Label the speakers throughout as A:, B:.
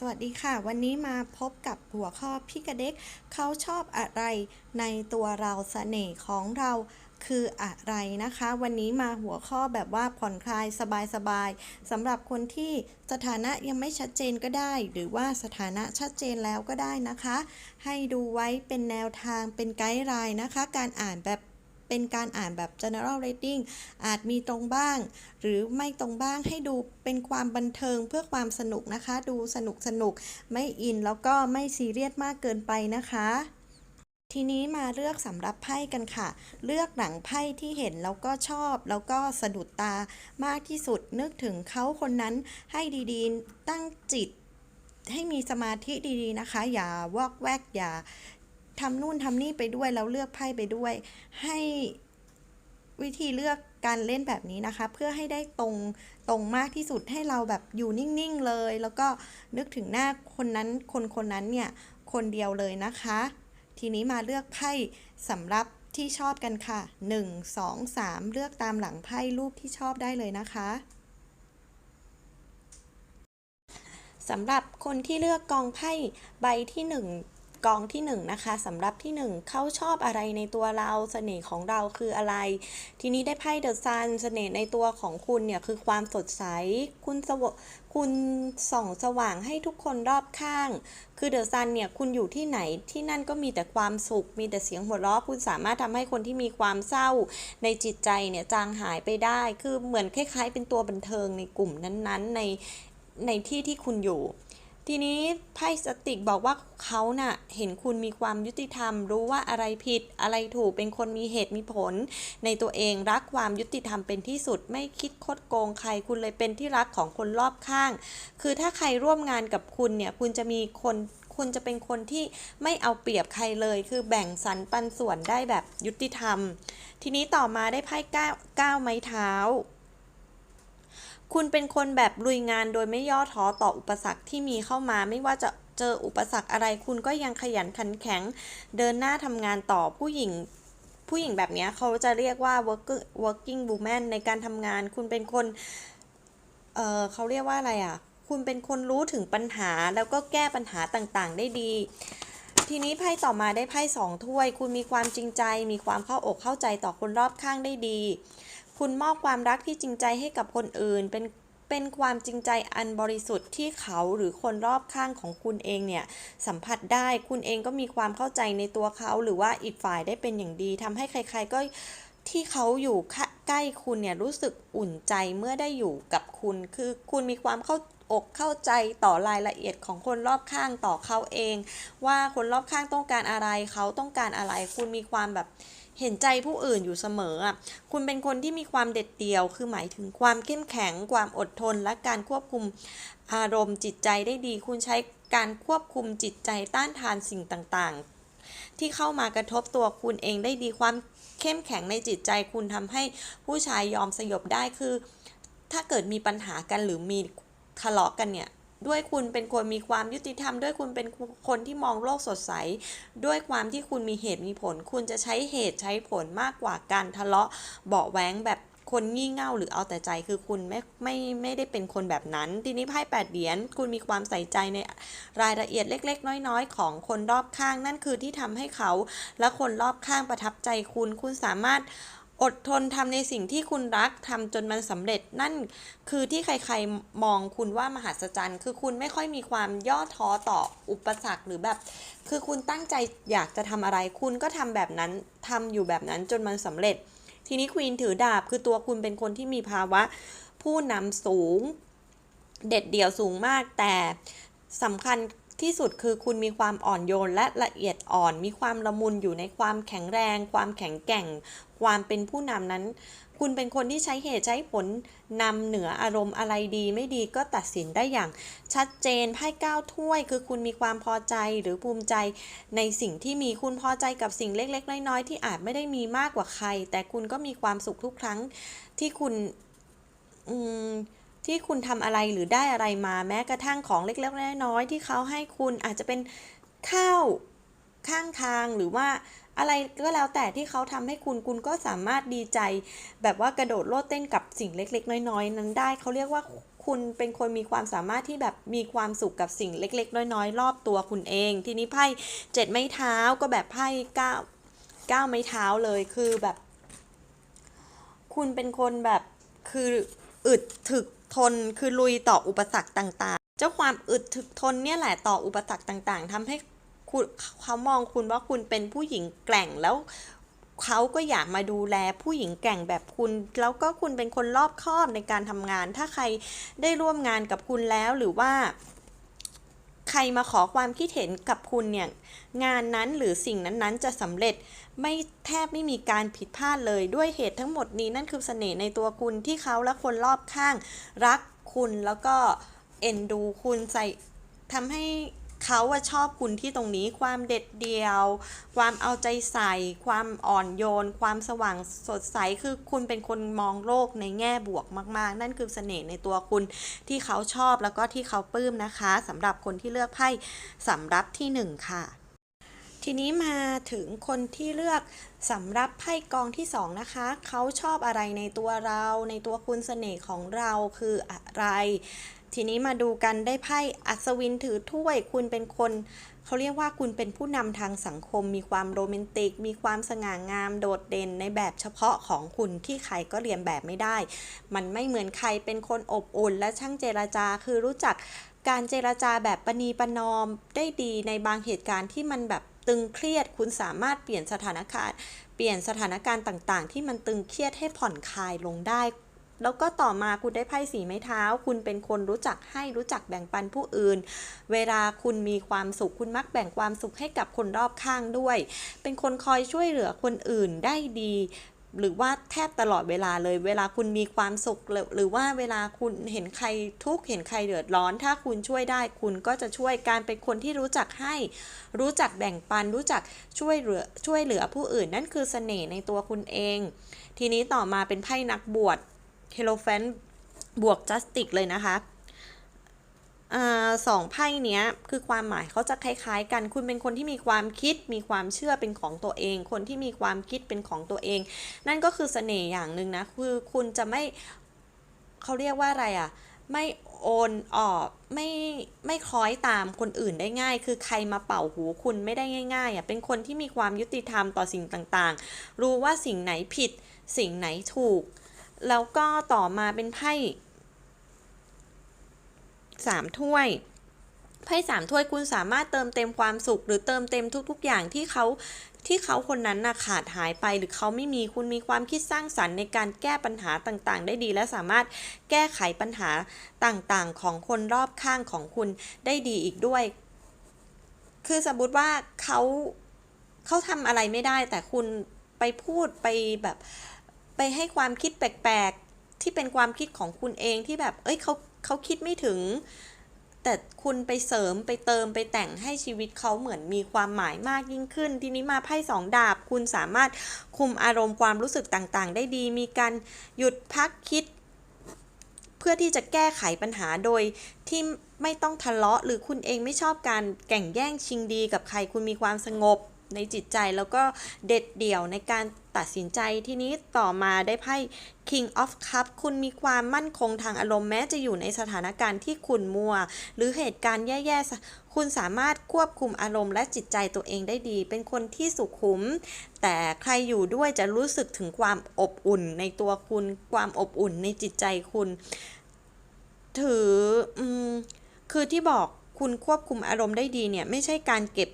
A: สวัสดีค่ะ วันนี้มาพบกับหัวข้อพี่กระเด็กเขาชอบอะไรในตัวเราเสน่ห์ของเราคืออะไรนะคะ วันนี้มาหัวข้อแบบว่าผ่อนคลายสบายๆสำหรับคนที่สถานะยังไม่ชัดเจนก็ได้ หรือว่าสถานะชัดเจนแล้วก็ได้นะคะ ให้ดูไว้เป็นแนวทางเป็นไกด์ไลน์นะคะ การอ่านแบบ เป็นการอ่านแบบ general rating อาจมีตรงบ้าง หรือไม่ตรงบ้างให้ดูเป็นความบันเทิงเพื่อความสนุกนะคะ ดูสนุกสนุกไม่อินแล้วก็ไม่ซีเรียสมากเกินไปนะคะทีนี้มาเลือกสำหรับไพ่กันค่ะ เลือกหนังไพ่ที่เห็นแล้วก็ชอบ แล้วก็สะดุดตามากที่สุดนึกถึงเขาคนนั้นให้ดีๆ ตั้งจิต ให้มีสมาธิดีๆนะคะ อย่าวอกแวกอย่า ทำนู่นทำนี่ไปด้วยแล้วเลือกไพ่ไปด้วย ให้วิธีเลือกการเล่นแบบนี้นะคะ เพื่อให้ได้ตรงตรงมากที่สุดให้เราแบบอยู่นิ่งๆเลย แล้วก็นึกถึงหน้าคนนั้นคนคนนั้นเนี่ยคนเดียวเลยนะคะ ทีนี้มาเลือกไพ่สำหรับที่ชอบกันค่ะ 1 2 3 เลือกตามหลังไพ่รูปที่ชอบได้เลยนะคะสำหรับคนที่เลือกกองไพ่ใบที่ 1 กองที่1นนะคะสำหรับที่ 1เขาชอบอะไรในตัวเราเสน่ห์ของเราคืออะไร ทีนี้ได้ไพ่เดอะซันเสน่ห์ในตัวของคุณเนี่ยคือความสดใส คุณสวคุณส่องสว่างให้ทุกคนรอบข้าง คือเดอะซันเนี่ยคุณอยู่ที่ไหนที่นั่นก็มีแต่ความสุข มีแต่เสียงหัวเราะคุณสามารถทำให้คนที่มีความเศร้าในจิตใจเนี่ยจางหายไปได้ คือเหมือนคล้ายๆ เป็นตัวบันเทิงในกลุ่มนั้นๆ ในในที่ที่คุณอยู่ ทีนี้ไพ่สติกบอกว่าเขาน่ะเห็นคุณมีความยุติธรรม รู้ว่าอะไรผิดอะไรถูกเป็นคนมีเหตุมีผล ในตัวเองรักความยุติธรรมเป็นที่สุดไม่คิดคดโกงใครคุณเลยเป็นที่รักของคนรอบข้าง คือถ้าใครร่วมงานกับคุณเนี่ยคุณจะมีคนคุณจะเป็นคนที่ไม่เอาเปรียบใครเลย คือแบ่งสรรปันส่วนได้แบบยุติธรรม ทีนี้ต่อมาได้ไพ่ก้าวก้าวไม้เท้า คุณเป็นคนแบบลุยงานโดยไม่ย่อท้อต่ออุปสรรคที่มีเข้ามาไม่ว่าจะเจออุปสรรคอะไรคุณก็ยังขยันขันแข็ง เดินหน้าทำงานต่อผู้หญิงผู้หญิงแบบนี้เขาจะเรียกว่า working working woman ในการทำงาน คุณเป็นคน เออเขาเรียกว่าอะไรอะ คุณเป็นคนรู้ถึงปัญหาแล้วก็แก้ปัญหาต่างๆ ได้ดี ทีนี้ไพ่ต่อมาได้ไพ่สองถ้วย คุณมีความจริงใจ มีความเข้าอกเข้าใจต่อคนรอบข้างได้ดี คุณมอบความรักที่จริงใจให้กับคนอื่น เป็นเป็นความจริงใจอันบริสุทธิ์ที่เขาหรือคนรอบข้างของคุณเองเนี่ยสัมผัสได้คุณเองก็มีความเข้าใจในตัวเขา หรือว่าอีกฝ่ายได้เป็นอย่างดีทำให้ใคร ๆ ก็ที่เขาอยู่ใกล้คุณเนี่ยรู้สึกอุ่นใจเมื่อได้อยู่กับคุณ คือคุณมีความเข้าอกเข้าใจต่อรายละเอียดของคนรอบข้างต่อเขาเอง ว่าคนรอบข้างต้องการอะไรเขาต้องการอะไร คุณมีความแบบ เห็นใจผู้อื่นอยู่เสมออะคุณเป็นคนที่มีความเด็ดเดี่ยว คือหมายถึงความเข้มแข็ง ความอดทน และการควบคุมอารมณ์จิตใจได้ดี คุณใช้การควบคุมจิตใจต้านทานสิ่งต่างๆ ที่เข้ามากระทบตัวคุณเองได้ดีความเข้มแข็งในจิตใจคุณทำให้ผู้ชายยอมสยบได้คือ ถ้าเกิดมีปัญหากันหรือมีทะเลาะกันเนี่ย ด้วยคุณเป็นคนมีความยุติธรรม ด้วยคุณเป็นคนที่มองโลกสดใส ด้วยความที่คุณมีเหตุมีผล คุณจะใช้เหตุใช้ผลมากกว่าการทะเลาะเบาแหวงแบบคนงี่เง่าหรือเอาแต่ใจคือคุณไม่ไม่ไม่ได้เป็นคนแบบนั้น ทีนี้ไพ่แปดเหรียญคุณมีความใส่ใจในรายละเอียดเล็ก ๆ น้อยๆ ของคนรอบข้างนั่นคือที่ทำให้เขา และคนรอบข้างประทับใจคุณ คุณสามารถ อดทนทำในสิ่งที่คุณรักทำจนมันสำเร็จนั่นคือที่ใครๆมองคุณว่ามหัศจรรย์คือคุณไม่ค่อยมีความย่อท้อต่ออุปสรรคหรือแบบ คือคุณตั้งใจอยากจะทำอะไร คุณก็ทำแบบนั้นทำอยู่แบบนั้นจนมันสำเร็จ ทีนี้ควีนถือดาบคือตัวคุณเป็นคนที่มีภาวะ ผู้นำสูง เด็ดเดี่ยวสูงมากแต่สำคัญ ที่สุดคือคุณมีความอ่อนโยนและละเอียดอ่อน มีความละมุนอยู่ในความแข็งแรง ความแข็งแกร่ง ความเป็นผู้นำนั้น คุณเป็นคนที่ใช้เหตุใช้ผลนำเหนืออารมณ์อะไรดีไม่ดีก็ตัดสินได้อย่าง ชัดเจนไพ่ก้าวถ้วย คือคุณมีความพอใจหรือภูมิใจในสิ่งที่มีคุณพอใจกับสิ่งเล็ก ๆ น้อยๆที่อาจไม่ได้มีมากกว่าใคร แต่คุณก็มีความสุขทุกครั้งที่คุณอืม ที่คุณทำอะไรหรือได้อะไรมาแม้กระทั่งของเล็กๆน้อยๆที่เขาให้คุณอาจจะเป็นข้าวข้างทางหรือว่าอะไรก็แล้วแต่ที่เขาทำให้คุณคุณก็สามารถดีใจ แบบว่ากระโดดโลดเต้นกับสิ่งเล็ก ๆ น้อย ๆ นั้นได้เขาเรียกว่าคคุณเป็นคนมีความสามารถที่แบบมีความสุขกับสิ่งเล็ก ๆ น้อย ๆ รอบตัวคุณเอง ทีนี้ไพ่เจ็ดไม้เท้าก็แบบไพ่เก้าเก้าไม้เท้าเลยคือแบบ คุณเป็นคนแบบคืออึดถึก ทนคือลุยต่ออุปสรรคต่างๆ เจ้าความอึดถึกทนเนี่ยแหละต่ออุปสรรคต่างๆทำให้คุณเขามองคุณว่าคุณเป็นผู้หญิงแกร่งแล้วเขาก็อยากมาดูแลผู้หญิงแกร่งแบบคุณ แล้วก็คุณเป็นคนรอบคอบในการทำงาน ถ้าใครได้ร่วมงานกับคุณแล้วหรือว่า ใครมาขอความคิดเห็นกับคุณเนี่ยงานนั้นหรือสิ่งนั้นๆ จะสำเร็จ ไม่แทบไม่มีการผิดพลาดเลยด้วยเหตุทั้งหมดนี้นั่นคือเสน่ห์ในตัวคุณที่เขาและคนรอบข้าง รักคุณแล้วก็เอ็นดูคุณใส่ทำให้เขาชอบคุณที่ตรงนี้ความเด็ดเดี่ยว ความเอาใจใส่ ความอ่อนโยน ความสว่างสดใสคือคุณเป็นคนมองโลกในแง่บวกมาก ๆ นั่นคือเสน่ห์ในตัวคุณที่เขาชอบแล้วก็ที่เขาปลื้มนะคะสำหรับคนที่เลือกไพ่สำรับที่หนึ่งค่ะ ทีนี้มาถึงคนที่เลือกสำรับไพ่กองที่สองนะคะ เขาชอบอะไรในตัวเรา ในตัวคุณเสน่ห์ของเราคืออะไร ทีนี้มาดูกันได้ไพ่อัศวินถือถ้วย คุณเป็นคนเขาเรียกว่าคุณเป็นผู้นำทางสังคม มีความโรแมนติก มีความสง่างาม โดดเด่นในแบบเฉพาะของคุณที่ใครก็เรียนแบบไม่ได้ มันไม่เหมือนใครเป็นคนอบอุ่น และช่างเจรจา คือรู้จักการเจรจาแบบปณีประนอมได้ดีในบางเหตุการณ์ที่มันแบบ ตึงเครียด คุณสามารถเปลี่ยนสถานการณ์เปลี่ยนสถานการณ์ต่างๆ ที่มันตึงเครียดให้ผ่อนคลายลงได้ แล้วก็ต่อมาคุณได้ไพ่สีไม้เท้า คุณเป็นคนรู้จักให้รู้จักแบ่งปันผู้อื่น เวลาคุณมีความสุขคุณมักแบ่งความสุขให้กับคนรอบข้างด้วย เป็นคนคอยช่วยเหลือคนอื่นได้ดี หรือว่าแทบตลอดเวลาเลย เวลาคุณมีความสุข หรือว่าเวลาคุณเห็นใครทุกข์เห็นใครเดือดร้อน ถ้าคุณช่วยได้ คุณก็จะช่วยการเป็นคนที่รู้จักให้ รู้จักแบ่งปัน รู้จักช่วยเหลือช่วยเหลือผู้อื่น นั่นคือเสน่ห์ในตัวคุณเอง ทีนี้ต่อมาเป็นไพ่นักบวชเฮโลแฟนบวกจัสติกเลยนะคะ สองไพ่เนี้ยคือความหมายเขาจะคล้ายๆ กัน คุณเป็นคนที่มีความคิด มีความเชื่อเป็นของตัวเอง คนที่มีความคิดเป็นของตัวเอง นั่นก็คือเสน่ห์อย่างหนึ่งนะ คือคุณจะไม่เขาเรียกว่าอะไรอะ่ะ ไม่โอนออกไม่ไม่คล้อยตามคนอื่นได้ง่าย คือใครมาเป่าหูคุณไม่ได้ง่ายๆอะเป็นคนที่มีความยุติธรรมต่อสิ่งต่างๆ รู้ว่าสิ่งไหนผิด สิ่งไหนถูก แล้วก็ต่อมาเป็นไพ่ สามถ้วยไพ่สามถ้วยคุณสามารถเติมเต็มความสุข หรือเติมเต็มทุก ๆ อย่างที่เขาที่เขาคนนั้นน่ะขาดหายไปหรือเขาไม่มีคุณมีความคิดสร้างสรรค์ ในการแก้ปัญหาต่างๆ ได้ดี และสามารถแก้ไขปัญหาต่างๆ ของคนรอบข้างของคุณได้ดีอีกด้วย คือสมมติว่าเขาเขาทำอะไรไม่ได้ แต่คุณไปพูดไปแบบไปให้ความคิดแปลกๆที่เป็นความคิดของคุณเองที่แบบ เอ้ยเขา เขาคิดไม่ถึง แต่คุณไปเสริมไปเติมไปแต่งให้ชีวิตเขาเหมือนมีความหมายมากยิ่งขึ้น ทีนี้มาไพ่สองดาบ คุณสามารถคุมอารมณ์ความรู้สึกต่างๆ ได้ดี มีการหยุดพักคิด เพื่อที่จะแก้ไขปัญหาโดยที่ไม่ต้องทะเลาะ หรือคุณเองไม่ชอบการแข่งแย่งชิงดีกับใครคุณมีความสงบในจิตใจแล้วก็เด็ดเดี่ยวในการ ตัดสินใจทีนี้ต่อมาได้ไพ่ King of Cup คุณมีความมั่นคงทางอารมณ์แม้จะอยู่ในสถานการณ์ที่ขุ่นมัว หรือเหตุการณ์แย่ๆ คุณสามารถควบคุมอารมณ์และจิตใจตัวเองได้ดี เป็นคนที่สุขุม แต่ใครอยู่ด้วยจะรู้สึกถึงความอบอุ่นในตัวคุณ ความอบอุ่นในจิตใจคุณ ถืออคือที่บอกคุณควบคุมอารมณ์ได้ดีเนี่ย ไม่ใช่การเก็บ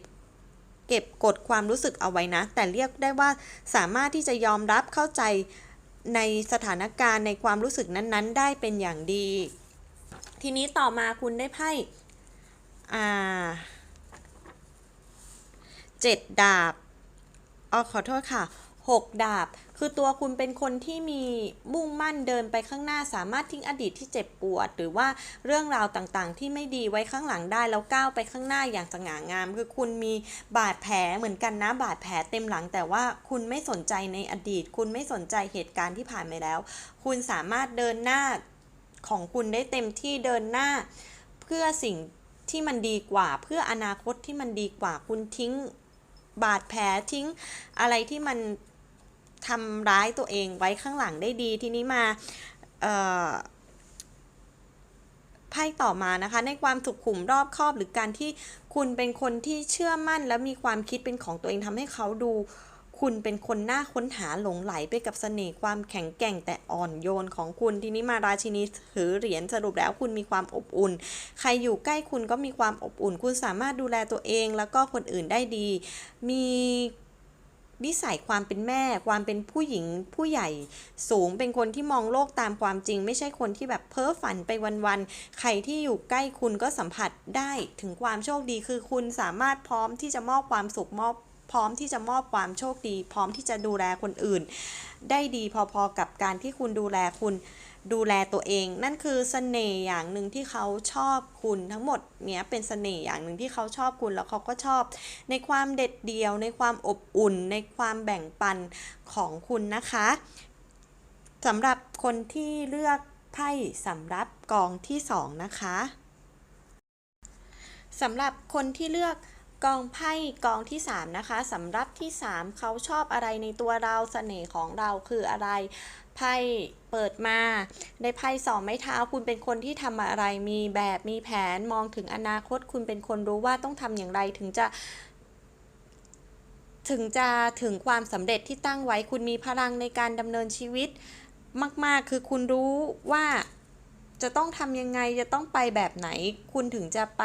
A: เก็บกดความรู้สึกเอาไว้นะ แต่เรียกได้ว่าสามารถที่จะยอมรับเข้าใจในสถานการณ์ในความรู้สึกนั้นๆ ได้เป็นอย่างดี ทีนี้ต่อมาคุณได้ไพ่อ่าเจ็ดดาบอ๋อขอโทษค่ะ หกดาบ คือตัวคุณเป็นคนที่มีมุ่งมั่นเดินไปข้างหน้าสามารถทิ้งอดีตที่เจ็บปวด หรือว่าเรื่องราวต่างๆ ที่ไม่ดีไว้ข้างหลังได้แล้วก้าวไปข้างหน้าอย่างสง่างาม คือคุณมีบาดแผลเหมือนกันนะบาดแผลเต็มหลัง แต่ว่าคุณไม่สนใจในอดีต คุณไม่สนใจเหตุการณ์ที่ผ่านไปแล้ว คุณสามารถเดินหน้าของคุณได้เต็มที่เดินหน้า เพื่อสิ่งที่มันดีกว่า เพื่ออนาคตที่มันดีกว่าคุณทิ้งบาดแผลทิ้งอะไรที่มัน ทำร้ายตัวเองไว้ข้างหลังได้ดี ทีนี้มาไพ่ต่อมานะคะ ในความสุขุมรอบคอบหรือการที่คุณเป็นคนที่เชื่อมั่น และมีความคิดเป็นของตัวเองทำให้เขาดู คุณเป็นคนน่าค้นหาหลงไหลไปกับเสน่ห์ความแข็งแกร่งแต่อ่อนโยนของคุณทีนี้มาราชินีถือเหรียญสรุปแล้วคุณมีความอบอุ่น ใครอยู่ใกล้คุณก็มีความอบอุ่น คุณสามารถดูแลตัวเอง แล้วก็คนอื่นได้ดี มี นิสัยความเป็นแม่ ความเป็นผู้หญิงผู้ใหญ่สูงเป็นคนที่มองโลกตามความจริง ไม่ใช่คนที่แบบเพ้อฝันไปวันๆใครที่อยู่ใกล้คุณก็สัมผัสได้ถึงความโชคดีคือคุณสามารถพร้อมที่จะมอบความสุขมอบพร้อมที่จะมอบความโชคดี พร้อมที่จะดูแลคนอื่น ได้ดีพอๆกับการที่คุณดูแลคุณ ดูแลตัวเอง นั่นคือเสน่ห์อย่างหนึ่งที่เขาชอบคุณทั้งหมดเนี้ยเป็นเสน่ห์อย่างหนึ่งที่เขาชอบคุณแล้วเขาก็ชอบ ในความเด็ดเดี่ยว ในความอบอุ่น ในความแบ่งปันของคุณนะคะสำหรับคนที่เลือกไพ่สำหรับกองที่สองนะคะสำหรับคนที่เลือกกองไพ่กองที่ 3 นะคะสำหรับที่ 3 เขาชอบอะไรในตัวเราเสน่ห์ของเราคืออะไร ไพ่เปิดมาในไพ่สองไม้เท้า คุณเป็นคนที่ทำอะไรมีแบบมีแผนมองถึงอนาคต คุณเป็นคนรู้ว่าต้องทำอย่างไรถึงจะถึงจะถึงความสำเร็จที่ตั้งไว้ คุณมีพลังในการดำเนินชีวิตมาก ๆ คือคุณรู้ว่าจะต้องทำยังไงจะต้องไปแบบไหน คุณถึงจะไป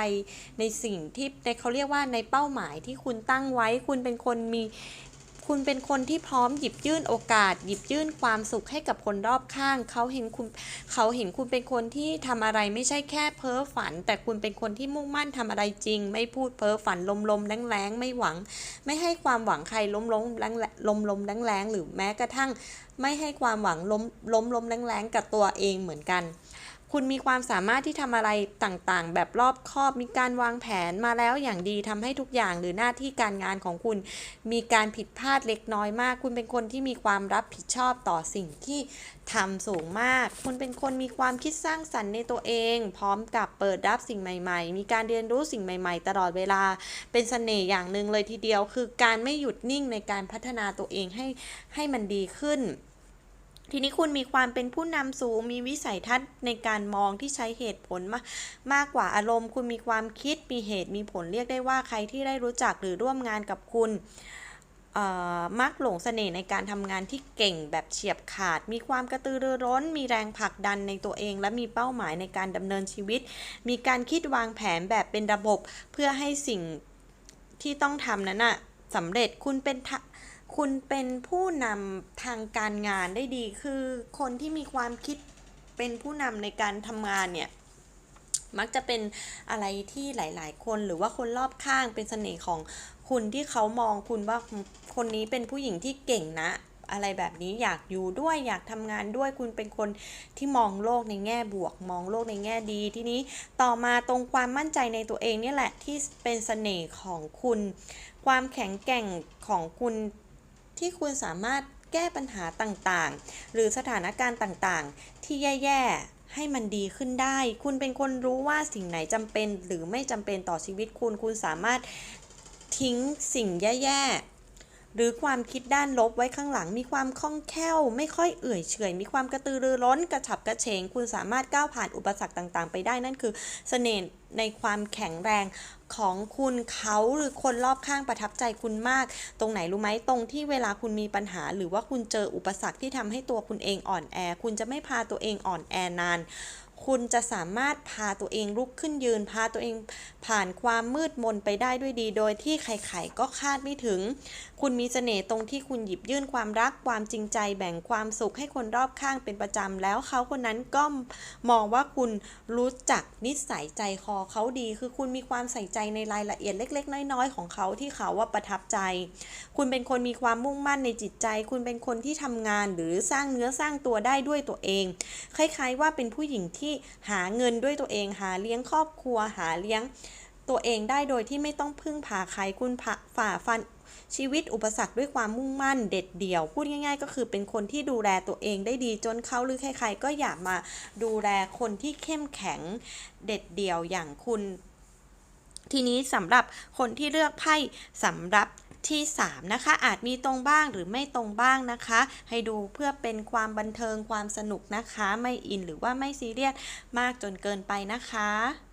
A: ในสิ่งที่ในเขาเรียกว่าในเป้าหมายที่คุณตั้งไว้ คุณเป็นคนมี คุณเป็นคนที่พร้อมหยิบยื่นโอกาส หยิบยื่นความสุขให้กับคนรอบข้าง เขาเห็นคุณเขาเห็นคุณเป็นคนที่ทำอะไรไม่ใช่แค่เพ้อฝัน แต่คุณเป็นคนที่มุ่งมั่นทำอะไรจริง ไม่พูดเพ้อฝันลมลมแรงแรงๆไม่หวัง ไม่ให้ความหวังใครล้มล้มแรงลมลมแรงแรงๆหรือแม้กระทั่ง ไม่ให้ความหวังล้มล้มล้มแรงแรงๆกับตัวเองเหมือนกัน คุณมีความสามารถที่ทำอะไรต่างๆ แบบรอบคอบมีการวางแผนมาแล้วอย่างดีทำให้ทุกอย่างหรือหน้าที่การงานของคุณ มีการผิดพลาดเล็กน้อยมาก คุณเป็นคนที่มีความรับผิดชอบต่อสิ่งที่ทำสูงมาก คุณเป็นคนมีความคิดสร้างสรรค์ในตัวเอง พร้อมกับเปิดรับสิ่งใหม่ๆ มีการเรียนรู้สิ่งใหม่ ๆ ตลอดเวลา เป็นเสน่ห์อย่างหนึ่งเลยทีเดียว คือการไม่หยุดนิ่งในการพัฒนาตัวเองให้ให้มันดีขึ้น ทีนี้คุณมีความเป็นผู้นำสูง มีวิสัยทัศน์ในการมองที่ใช้เหตุผลมามากกว่าอารมณ์ คุณมีความคิด มีเหตุ มีผล เรียกได้ว่าใครที่ได้รู้จักหรือร่วมงานกับคุณมักหลงเสน่ห์ในการทำงานที่เก่งแบบเฉียบขาด มีความกระตือรือร้น มีแรงผลักดันในตัวเอง และมีเป้าหมายในการดำเนินชีวิต มีการคิดวางแผนแบบเป็นระบบ เพื่อให้สิ่งที่ต้องทำนั้นน่ะสำเร็จ คุณเป็นท คุณเป็นผู้นำทางการงานได้ดี คือคนที่มีความคิดเป็นผู้นำในการทำงานเนี่ย มักจะเป็นอะไรที่หลาย ๆ คนหรือว่าคนรอบข้างเป็นเสน่ห์ของคุณที่เขามองคุณว่าคนนี้เป็นผู้หญิงที่เก่งนะอะไรแบบนี้อยากอยู่ด้วยอยากทำงานด้วยคุณเป็นคนที่มองโลกในแง่บวก มองโลกในแง่ดีที่นี้ต่อมาตรงความมั่นใจในตัวเองเนี่แหละที่เป็นเสน่ห์ของคุณ ความแข็งแกร่งของคุณ ที่คุณสามารถแก้ปัญหาต่างๆ หรือสถานการณ์ต่างๆ ที่แย่ๆ ให้มันดีขึ้นได้ คุณเป็นคนรู้ว่าสิ่งไหนจำเป็นหรือไม่จำเป็นต่อชีวิตคุณ คุณสามารถทิ้งสิ่งแย่ๆ หรือความคิดด้านลบไว้ข้างหลังมีความคล่องแคล่ว ไม่ค่อยเอื่อยเฉยมีความกระตือรือร้นกระฉับกระเฉง คุณสามารถก้าวผ่านอุปสรรคต่างๆ ไปได้นั่นคือเสน่ห์ในความแข็งแรงของคุณเขาหรือคนรอบข้างประทับใจคุณมาก ตรงไหนรู้ไหมตรงที่เวลาคุณมีปัญหา หรือว่าคุณเจออุปสรรคที่ทำให้ตัวคุณเองอ่อนแอ คุณจะไม่พาตัวเองอ่อนแอนาน คุณจะสามารถพาตัวเองลุกขึ้นยืน พาตัวเองผ่านความมืดมนไปได้ด้วยดี โดยที่ใครๆก็คาดไม่ถึง คุณมีเสน่ห์ตรงที่คุณหยิบยื่นความรักความจริงใจแบ่งความสุขให้คนรอบข้างเป็นประจำแล้วเขาคนนั้นก็มองว่าคุณรู้จักนิสัยใจคอเขาดี คือคุณมีความใส่ใจในรายละเอียดเล็ก ๆ น้อยๆ ของเขาที่เขาว่าประทับใจ คุณเป็นคนมีความมุ่งมั่นในจิตใจ คุณเป็นคนที่ทำงานหรือสร้างเนื้อสร้างตัวได้ด้วยตัวเอง คล้ายๆว่าเป็นผู้หญิงที่หาเงินด้วยตัวเองหาเลี้ยงครอบครัวหาเลี้ยงตัวเองได้โดยที่ไม่ต้องพึ่งพาใครคุณผาฝ่าฟันชีวิตอุปสรรคด้วยความมุ่งมั่นเด็ดเดี่ยว พูดง่ายๆ ก็คือเป็นคนที่ดูแลตัวเองได้ดีจนเขาหรือใครๆก็อยากมาดูแลคนที่เข้มแข็งเด็ดเดี่ยวอย่างคุณ ทีนี้สำหรับคนที่เลือกไพ่สำหรับ ที่ 3 นะคะ อาจมีตรงบ้างหรือไม่ตรงบ้างนะคะ ให้ดูเพื่อเป็นความบันเทิงความสนุกนะคะ ไม่อินหรือว่าไม่ซีเรียสมากจนเกินไปนะคะ